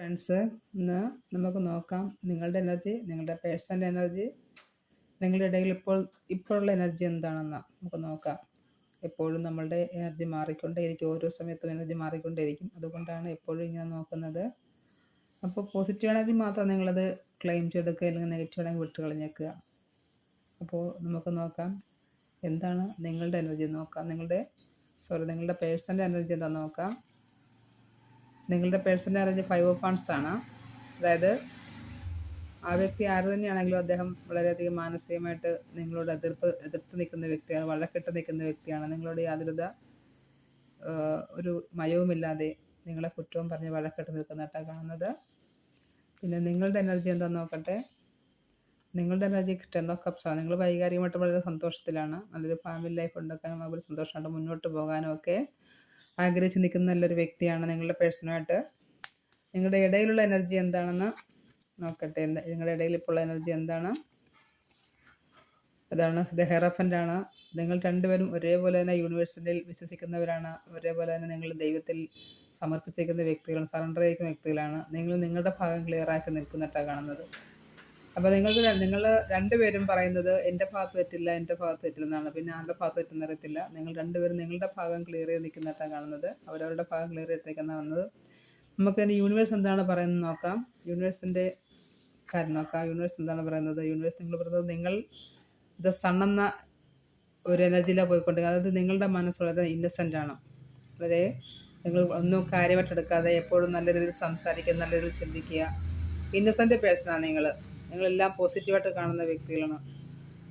Friends ഇന്ന് നമുക്ക് നോക്കാം. നിങ്ങളുടെ എനർജി നിങ്ങളുടെ പേഴ്സണൽ എനർജി നിങ്ങളുടെ ഇടയിൽ ഇപ്പോൾ ഇപ്പോഴുള്ള എനർജി എന്താണെന്ന് നമുക്ക് നോക്കാം. എപ്പോഴും നമ്മളുടെ എനർജി മാറിക്കൊണ്ടേയിരിക്കും. ഓരോ സമയത്തും എനർജി മാറിക്കൊണ്ടേയിരിക്കും. അതുകൊണ്ടാണ് എപ്പോഴും ഇങ്ങനെ നോക്കുന്നത്. അപ്പോൾ പോസിറ്റീവ് എനർജി മാത്രം നിങ്ങളത് ക്ലെയിം ചെയ്തെടുക്കുക അല്ലെങ്കിൽ നെഗറ്റീവ് ആണെങ്കിൽ വിട്ട് കളഞ്ഞേക്കുക അപ്പോൾ നമുക്ക് നോക്കാം. എന്താണ് നിങ്ങളുടെ എനർജി നോക്കാം. നിങ്ങളുടെ സോറി നിങ്ങളുടെ പേഴ്സണൽ എനർജി എന്താണെന്ന് നോക്കാം. നിങ്ങളുടെ personal arrange five of funds ആണ്. അതായത് ആ വ്യക്തി ആര് തന്നെയാണെങ്കിലും അദ്ദേഹം വളരെയധികം മാനസികമായിട്ട് നിങ്ങളോട് എതിർപ്പ് എതിർത്ത് നിൽക്കുന്ന വ്യക്തിയാണ് വഴക്കിട്ട് നിൽക്കുന്ന വ്യക്തിയാണ്. നിങ്ങളോട് യാതൊരുവിധ ഒരു മയവുമില്ലാതെ നിങ്ങളെ കുറ്റവും പറഞ്ഞ് വഴക്കിട്ട് നിൽക്കുന്നതായിട്ടാണ് കാണുന്നത്. പിന്നെ നിങ്ങളുടെ എനർജി എന്താണെന്ന് നോക്കട്ടെ. നിങ്ങളുടെ എനർജി ടെൻ ഓഫ് കപ്സാണ് നിങ്ങൾ വൈകാരികമായിട്ട് വളരെ സന്തോഷത്തിലാണ്. നല്ലൊരു ഫാമിലി ലൈഫ് ഉണ്ടാക്കാനും അതുപോലെ സന്തോഷമായിട്ട് മുന്നോട്ട് പോകാനും ഒക്കെ ആഗ്രഹിച്ച് നിൽക്കുന്ന നല്ലൊരു വ്യക്തിയാണ് നിങ്ങളുടെ പേഴ്സണായിട്ട് നിങ്ങളുടെ ഇടയിലുള്ള എനർജി എന്താണെന്ന് നോക്കട്ടെ. എന്താ നിങ്ങളുടെ ഇടയിൽ ഇപ്പോൾ ഉള്ള എനർജി എന്താണ്? അതാണ് ദ ഹെറഫന്റാണ് നിങ്ങൾ രണ്ടുപേരും ഒരേപോലെ തന്നെ യൂണിവേഴ്സിറ്റിയിൽ വിശ്വസിക്കുന്നവരാണ്. ഒരേപോലെ തന്നെ നിങ്ങൾ ദൈവത്തിൽ സമർപ്പിച്ചിരിക്കുന്ന വ്യക്തികളാണ് സറണ്ടർ ചെയ്യുന്ന വ്യക്തികളാണ്. നിങ്ങൾ നിങ്ങളുടെ ഭാഗം ക്ലിയർ ആക്കി നിൽക്കുന്നിട്ടാണ് കാണുന്നത്. അപ്പോൾ നിങ്ങൾ നിങ്ങൾ രണ്ടുപേരും പറയുന്നത് എന്റെ ഭാഗത്ത് തെറ്റില്ല എന്റെ ഭാഗത്ത് തെറ്റില്ലെന്നാണ് പിന്നെ ആരുടെ ഭാഗത്ത് തെറ്റെന്ന് അറിയത്തില്ല. നിങ്ങൾ രണ്ടുപേരും നിങ്ങളുടെ ഭാഗം ക്ലിയർ ചെയ്ത് നിൽക്കുന്നതായിട്ടാണ് കാണുന്നത്. അവരവരുടെ ഭാഗം ക്ലിയർ ചെയ്തേക്കുന്ന കാണുന്നത് നമുക്ക് യൂണിവേഴ്സ് എന്താണ് പറയുന്നത് നോക്കാം. യൂണിവേഴ്സിന്റെ കാര്യം നോക്കാം. യൂണിവേഴ്സ് എന്താണ് പറയുന്നത്? യൂണിവേഴ്സ് നിങ്ങൾ പറയുന്നത് നിങ്ങൾ ദ സൺ എന്ന ഒരു എനർജിയിലാണ് പോയിക്കൊണ്ടിരിക്കുക അതായത് നിങ്ങളുടെ മനസ്സ് വളരെ ഇന്നസെന്റ് ആണ്. വളരെ നിങ്ങൾ ഒന്നും കാര്യമായിട്ട് എടുക്കാതെ എപ്പോഴും നല്ല രീതിയിൽ സംസാരിക്കുക നല്ല രീതിയിൽ ചിന്തിക്കുക. ഇന്നസെന്റ് പേഴ്സണാണ് നിങ്ങൾ നിങ്ങളെല്ലാം പോസിറ്റീവായിട്ട് കാണുന്ന വ്യക്തികളാണ്.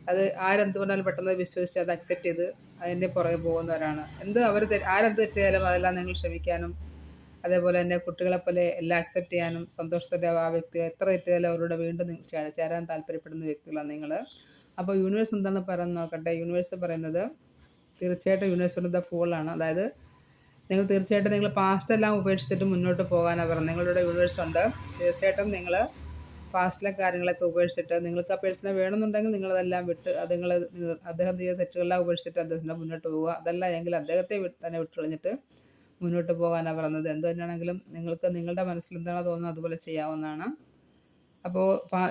അത് ആരെന്ത് പറഞ്ഞാലും പെട്ടെന്ന് വിശ്വസിച്ച് അത് അക്സെപ്റ്റ് ചെയ്ത് അതിന്റെ പുറകെ പോകുന്നവരാണ്. എന്ത് അവർ ആരെന്ത് തെറ്റിയാലും അതെല്ലാം നിങ്ങൾ ക്ഷമിക്കാനും അതേപോലെ തന്നെ കുട്ടികളെപ്പോലെ എല്ലാം അക്സെപ്റ്റ് ചെയ്യാനും സന്തോഷത്തോടെ ആ വ്യക്തി എത്ര തെറ്റിയാലും അവരോട് വീണ്ടും ചേരാൻ താല്പര്യപ്പെടുന്ന വ്യക്തികളാണ് നിങ്ങൾ അപ്പോൾ യൂണിവേഴ്സ് എന്താണ് പറയുന്നത് നോക്കട്ടെ. യൂണിവേഴ്സ് പറയുന്നത് തീർച്ചയായിട്ടും യൂണിവേഴ്സ് ദ ഫൂളാണ് അതായത് നിങ്ങൾ തീർച്ചയായിട്ടും നിങ്ങൾ പാസ്റ്റ് എല്ലാം ഉപേക്ഷിച്ചിട്ട് മുന്നോട്ട് പോകാനാണ് പറയുന്നത്. നിങ്ങളുടെ യൂണിവേഴ്സ് ഉണ്ട്. തീർച്ചയായിട്ടും നിങ്ങൾ പാസ്റ്റിലെ കാര്യങ്ങളൊക്കെ ഉപേക്ഷിച്ചിട്ട് നിങ്ങൾക്ക് ആ പേഴ്സണെ വേണമെന്നുണ്ടെങ്കിൽ നിങ്ങളതെല്ലാം വിട്ട് അത് നിങ്ങൾ അദ്ദേഹം ചെയ്ത തെറ്റുകളെല്ലാം ഉപേക്ഷിച്ചിട്ട് അദ്ദേഹത്തിന്റെ മുന്നോട്ട് പോവുക. അതല്ല എങ്കിൽ അദ്ദേഹത്തെ തന്നെ വിട്ടുകളഞ്ഞിട്ട് മുന്നോട്ട് പോകാനാണ് പറയുന്നത് എന്ത് തന്നെയാണെങ്കിലും നിങ്ങൾക്ക് നിങ്ങളുടെ മനസ്സിൽ എന്താണോ തോന്നുന്നത് അതുപോലെ ചെയ്യാവുന്നതാണ്. അപ്പോൾ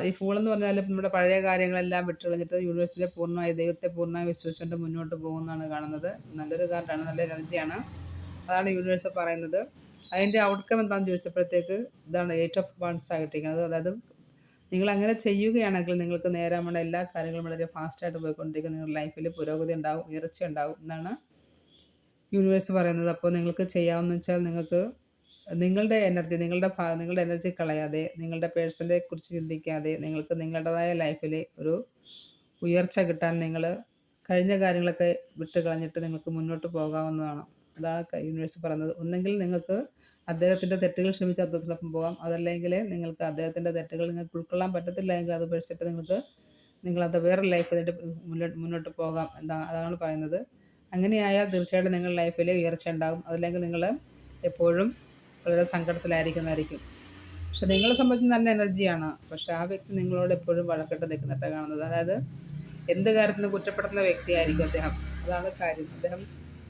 ഈ ഫൂൾ എന്ന് പറഞ്ഞാൽ നമ്മുടെ പഴയ കാര്യങ്ങളെല്ലാം വിട്ടുകളഞ്ഞിട്ട് യൂണിവേഴ്സിലെ പൂർണമായി ദൈവത്തെ പൂർണമായി വിശ്വസിച്ചുകൊണ്ട് മുന്നോട്ട് പോകുന്നതാണ് കാണുന്നത്. നല്ലൊരു കാർഡാണ് നല്ല എനർജിയാണ്. അതാണ് യൂണിവേഴ്സ് പറയുന്നത്. അതിന്റെ ഔട്ട്കം എന്താണെന്ന് ചോദിച്ചപ്പോഴത്തേക്ക് ഇതാണ് എയ്റ്റ് ഓഫ് വൺസ് ആയിട്ടിരിക്കുന്നത്. അതായത് നിങ്ങൾ അങ്ങനെ ചെയ്യുകയാണെങ്കിൽ നിങ്ങൾക്ക് നേരമുള്ള എല്ലാ കാര്യങ്ങളും വളരെ ഫാസ്റ്റായിട്ട് പോയിക്കൊണ്ടിരിക്കും. നിങ്ങളുടെ ലൈഫിൽ പുരോഗതി ഉണ്ടാവും ഉയർച്ച ഉണ്ടാവും എന്നാണ് യൂണിവേഴ്സ് പറയുന്നത്. അപ്പോൾ നിങ്ങൾക്ക് ചെയ്യാമെന്ന് വെച്ചാൽ നിങ്ങൾക്ക് നിങ്ങളുടെ എനർജി നിങ്ങളുടെ നിങ്ങളുടെ എനർജി കളയാതെ നിങ്ങളുടെ പേഴ്സണെ കുറിച്ച് ചിന്തിക്കാതെ നിങ്ങൾക്ക് നിങ്ങളുടേതായ ലൈഫിൽ ഒരു ഉയർച്ച കിട്ടാൻ നിങ്ങൾ കഴിഞ്ഞ കാര്യങ്ങളൊക്കെ വിട്ട് കളഞ്ഞിട്ട് നിങ്ങൾക്ക് മുന്നോട്ട് പോകാവുന്നതാണ്. അതാണ് യൂണിവേഴ്സ് പറയുന്നത്. ഒന്നെങ്കിൽ നിങ്ങൾക്ക് അദ്ദേഹത്തിന്റെ തെറ്റുകൾ ക്ഷമിച്ച് അദ്ദേഹത്തിനൊപ്പം പോകാം. അതല്ലെങ്കിൽ നിങ്ങൾക്ക് അദ്ദേഹത്തിന്റെ തെറ്റുകൾ നിങ്ങൾക്ക് ഉൾക്കൊള്ളാൻ പറ്റത്തില്ല എങ്കിൽ അത് പഠിച്ചിട്ട് നിങ്ങൾക്ക് നിങ്ങളത് വേറെ ലൈഫ് മുന്നോട്ട് മുന്നോട്ട് പോകാം എന്താ അതാണ് പറയുന്നത്. അങ്ങനെയായാൽ തീർച്ചയായിട്ടും നിങ്ങളുടെ ലൈഫിൽ ഉയർച്ച ഉണ്ടാകും. അതല്ലെങ്കിൽ നിങ്ങൾ എപ്പോഴും വളരെ സങ്കടത്തിലായിരിക്കുന്നതായിരിക്കും. പക്ഷെ നിങ്ങളെ സംബന്ധിച്ച് നല്ല എനർജിയാണ് പക്ഷെ ആ വ്യക്തി നിങ്ങളോട് എപ്പോഴും വഴക്കിട്ട് നിൽക്കുന്നിട്ടാണ് കാണുന്നത്. അതായത് എന്ത് കാര്യത്തിനും കുറ്റപ്പെടുത്തുന്ന വ്യക്തിയായിരിക്കും അദ്ദേഹം. അതാണ് കാര്യം. അദ്ദേഹം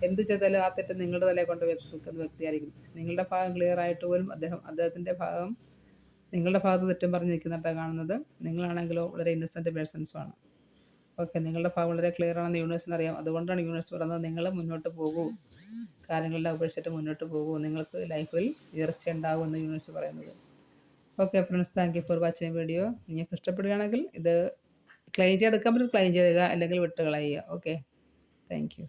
എന്ത് ചെയ്താലും ആ തെറ്റ് നിങ്ങളുടെ തലയെ കൊണ്ട് വെക്കുന്ന വ്യക്തിയായിരിക്കും. നിങ്ങളുടെ ഭാഗം ക്ലിയർ ആയിട്ട് പോലും അദ്ദേഹം അദ്ദേഹത്തിന്റെ ഭാഗം നിങ്ങളുടെ ഭാഗത്ത് തെറ്റും പറഞ്ഞ് നിൽക്കുന്നിട്ടാണ് കാണുന്നത്. നിങ്ങളാണെങ്കിലോ വളരെ ഇന്നസെന്റ് പേഴ്സൺസുമാണ് ഓക്കെ നിങ്ങളുടെ ഭാഗം വളരെ ക്ലിയർ ആണെന്ന് യൂണിവേഴ്സിന് അറിയാം. അതുകൊണ്ടാണ് യൂണിവേഴ്സ് പറയുന്നത് നിങ്ങൾ മുന്നോട്ട് പോകൂ. കാര്യങ്ങളുടെ ഉപേക്ഷിച്ചിട്ട് മുന്നോട്ട് പോകൂ. നിങ്ങൾക്ക് ലൈഫിൽ ഉയർച്ച ഉണ്ടാകും എന്ന് യൂണിവേഴ്സ് പറയുന്നത്. Okay friends thank you for watching video നിങ്ങൾക്ക് ഇഷ്ടപ്പെടുകയാണെങ്കിൽ ഇത് ക്ലെയിം ചെയ്തെടുക്കാൻ പറ്റും. ക്ലെയിം ചെയ്യുക അല്ലെങ്കിൽ വിട്ട് കളയുക ഓക്കെ താങ്ക് യു